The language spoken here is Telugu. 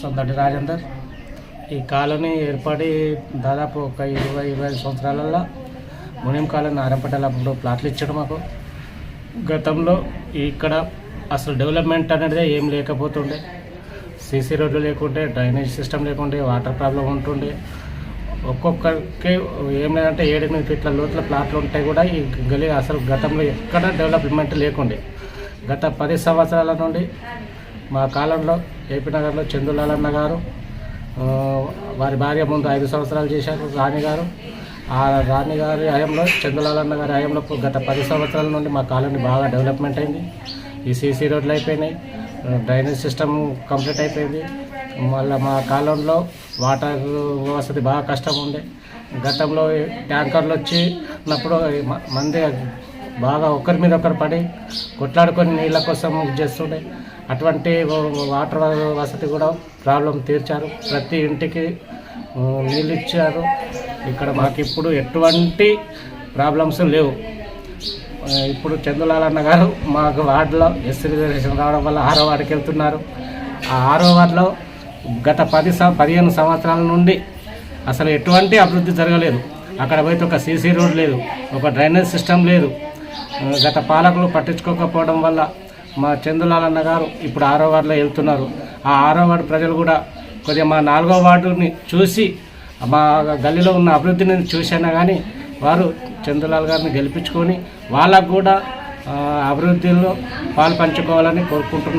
సందటి రాజేందర్. ఈ కాలనీ ఏర్పడి దాదాపు ఒక ఇరవై ఇరవై ఐదు సంవత్సరాలలో మునిం కాలనీ నారంపేటలో అప్పుడు ప్లాట్లు ఇచ్చాడు మాకు. గతంలో ఇక్కడ అసలు డెవలప్మెంట్ అనేది ఏం లేకపోతుండే. సీసీ రోడ్లు లేకుంటే డ్రైనేజ్ సిస్టమ్ లేకుండే వాటర్ ప్రాబ్లం ఉంటుండే. ఒక్కొక్కరికి ఏం లేదంటే ఏడెనిమిది ఫీట్ల లోతుల ప్లాట్లు ఉంటాయి కూడా ఈ గలీ అసలు గతంలో ఎక్కడ డెవలప్మెంట్ లేకుండే. గత పది సంవత్సరాల నుండి మా కాలంలో ఏపీ నగర్లో చందులాలన్న గారు వారి భార్య ముందు ఐదు సంవత్సరాలు చేశారు రాణి గారు. ఆ రాణి గారి హయాంలో చందులాలన్న గారి హయాంలో గత పది సంవత్సరాల నుండి మా కాలనీ బాగా డెవలప్మెంట్ అయింది. ఈ సీసీ రోడ్లు అయిపోయినాయి డ్రైనేజ్ సిస్టమ్ కంప్లీట్ అయిపోయింది. మళ్ళీ మా కాలంలో వాటర్ వసతి బాగా కష్టం ఉండే గతంలో ట్యాంకర్లు వచ్చినప్పుడు మంది బాగా ఒకరి మీద ఒకరు పడి కొట్లాడుకొని నీళ్ళ కోసం చేస్తుండే. అటువంటి వాటర్ వసతి కూడా ప్రాబ్లం తీర్చారు. ప్రతి ఇంటికి నీళ్ళు ఇచ్చారు. ఇక్కడ మాకు ఇప్పుడు ఎటువంటి ప్రాబ్లమ్స్ లేవు. ఇప్పుడు చందులాల్ అన్న గారు మాకు వార్డులో ఎస్ రిజర్వేషన్ రావడం వల్ల ఆరో వార్డుకి వెళ్తున్నారు. ఆ ఆరో వార్డులో గత పది పదిహేను సంవత్సరాల నుండి అసలు ఎటువంటి అభివృద్ధి జరగలేదు. అక్కడ పోయితే ఒక సీసీ రోడ్ లేదు ఒక డ్రైనేజ్ సిస్టమ్ లేదు. గత పాలకులు పట్టించుకోకపోవడం వల్ల మా చందులాలన్న గారు ఇప్పుడు ఆరో వార్డులో వెళ్తున్నారు. ఆ ఆరో వార్డు ప్రజలు కూడా కొద్దిగా మా నాలుగో వార్డుని చూసి మా గల్లీలో ఉన్న అభివృద్ధిని చూసినా కానీ వారు చందులాల్ గారిని గెలిపించుకొని వాళ్ళకు కూడా అభివృద్ధిలో పాలు పంచుకోవాలని కోరుకుంటున్నాను